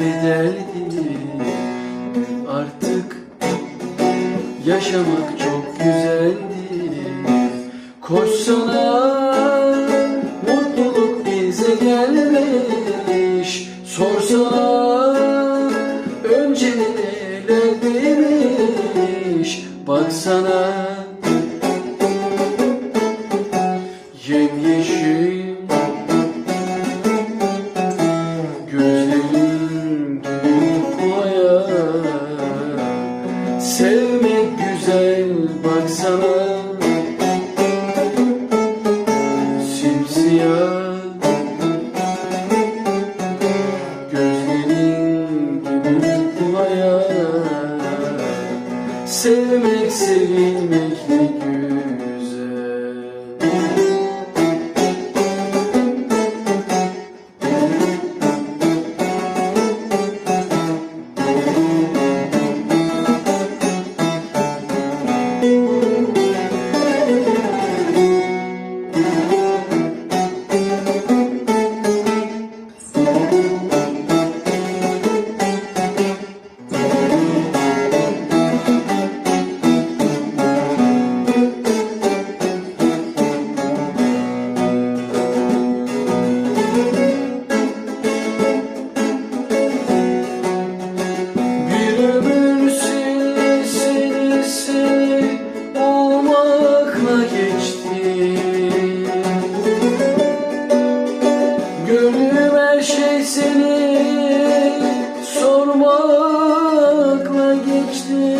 Bedeldi Artık yaşamak çok güzeldi Koşsana mutluluk bize gelmiş. Sorsana önce neler demiş Baksana Sevmek güzel baksana. Simsiyah. Gözlerin gibi boya Sevmek sevilmek sormakla geçti.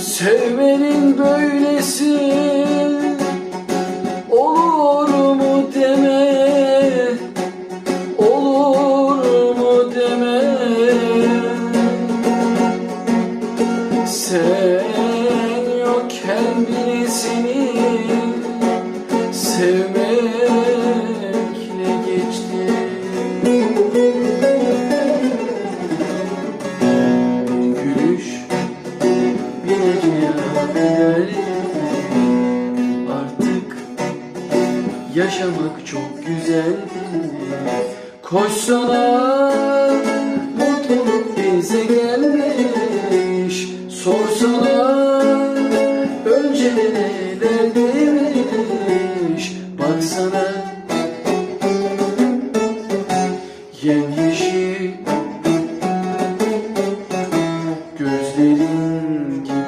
Sevmenin böylesi Yaşamak çok güzeldi Koşsana mutluluk bize gelmiş. Sorsana önce neler demiş. Baksana. Yemyeşil Gözlerin gibi